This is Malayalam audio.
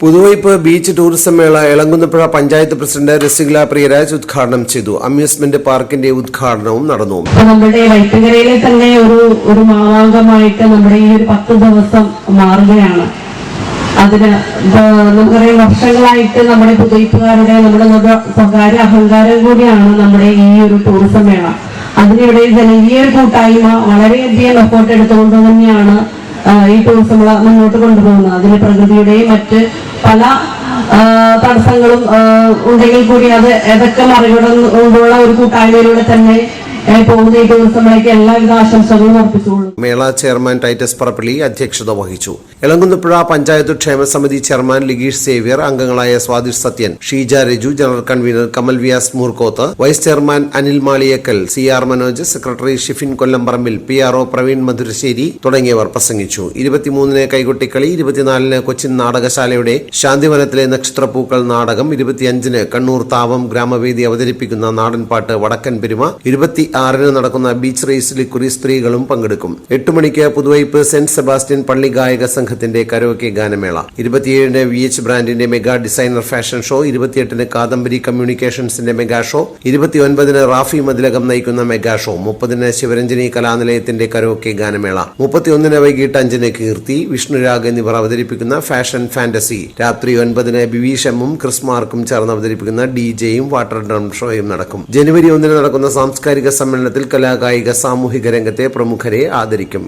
പുതുവൈപ്പ് ബീച്ച് ടൂറിസം മേള എളങ്കുന്നപ്പുഴ പഞ്ചായത്ത് പ്രസിഡന്റ് രസികല പ്രിയരാജ് ഉദ്ഘാടനം ചെയ്തു. അമ്യൂസ്മെന്റ് പാർക്കിന്റെ ഉദ്ഘാടനവും നടന്നു. നമ്മുടെ വൈപ്പിക്കരയിലെ തന്നെ ഒരു ഒരു മാവാങ്കമായിട്ട് നമ്മുടെ ഈ ഒരു പത്ത് ദിവസം മാറുകയാണ്. അതിന് നമുക്കറിയാം വർഷങ്ങളായിട്ട് നമ്മുടെ പുതുവൈപ്പുകാരുടെ നമ്മുടെ സ്വ- സ്വകാര്യ അഹങ്കാരം കൂടിയാണ് നമ്മുടെ ഈ ഒരു ടൂറിസം മേള. അതിനിവിടെ ജനകീയ കൂട്ടായ്മ വളരെയധികം എഫോർട്ട് എടുത്തുകൊണ്ട് തന്നെയാണ് ഈ ടൂറിസം മുന്നോട്ട് കൊണ്ടുപോകുന്നത്. അതിന് പ്രകൃതിയുടെയും മറ്റ് pala. Uh, തടസ്സങ്ങളും ഉണ്ടെങ്കിൽ കൂടി അത് ഏതൊക്കെ മറികടന്നുകൊണ്ടുള്ള ഒരു കൂട്ടായ്മയിലൂടെ തന്നെ മേള ചെയർമാൻ ടൈറ്റസ് പറപ്പള്ളി അധ്യക്ഷത വഹിച്ചു. എളങ്കുന്നപ്പുഴ പഞ്ചായത്ത് ക്ഷേമ സമിതി ചെയർമാൻ ലിഗീഷ് സേവ്യർ അംഗങ്ങളായ Swathish Sathyan Sheeja Raju general convener Kamal Vyas Moorkoth vice chairman Anil Maliyakkal C R Manoj secretary Shifin Kollamparambil P R O Praveen Madhurassery തുടങ്ങിയവർ പ്രസംഗിച്ചു. ഇരുപത്തിമൂന്നിന് കൈകൊട്ടിക്കളി ഇരുപത്തിനാലിന് കൊച്ചിൻ നാടകശാലയുടെ ശാന്തിവനത്തിലെ നക്ഷത്രപ്പൂക്കൾ നാടകം ഇരുപത്തിയഞ്ചിന് കണ്ണൂർ താവം ഗ്രാമവേദി അവതരിപ്പിക്കുന്ന നാടൻപാട്ട് വടക്കൻ പെരുമ ഇരുപത്തി ആറിന് നടക്കുന്ന ബീച്ച് റേസിൽ കുറി സ്ത്രീകളും പങ്കെടുക്കും. എട്ട് മണിക്ക് പുതുവൈപ്പ് സെന്റ് സെബാസ്റ്റ്യൻ പള്ളി ഗായക സംഘത്തിന്റെ കരോക്കെ ഗാനമേള. ഇരുപത്തിയേഴിന് വി എച്ച് ബ്രാൻഡിന്റെ മെഗാ ഡിസൈനർ ഫാഷൻ ഷോ ഇരുപത്തിയെട്ടിന് കാദംബരി കമ്മ്യൂണിക്കേഷൻസിന്റെ മെഗാ ഷോ ഇരുപത്തിയൊൻപതിന് റാഫി മതിലകം നയിക്കുന്ന മെഗാ ഷോ മുപ്പതിന് ശിവരഞ്ജനി കലാനിലയത്തിന്റെ കരോക്കെ ഗാനമേള മുപ്പത്തിയൊന്നിന് വൈകിട്ട് അഞ്ചിന് കീർത്തി വിഷ്ണുരാഗ് എന്നിവർ അവതരിപ്പിക്കുന്ന ഫാഷൻ ഫാന്റസി രാത്രി ഒൻപതിന് ബിവീഷമും ക്രിസ്മാർക്കും ചേർന്ന് അവതരിപ്പിക്കുന്ന ഡി ജെയും വാട്ടർ ഡ്രം ഷോയും നടക്കും. ജനുവരി ഒന്നിന് നടക്കുന്ന സാംസ്കാരിക സമ്മേളനത്തിൽ കലാകായിക സാമൂഹിക രംഗത്തെ പ്രമുഖരെ ആദരിക്കും.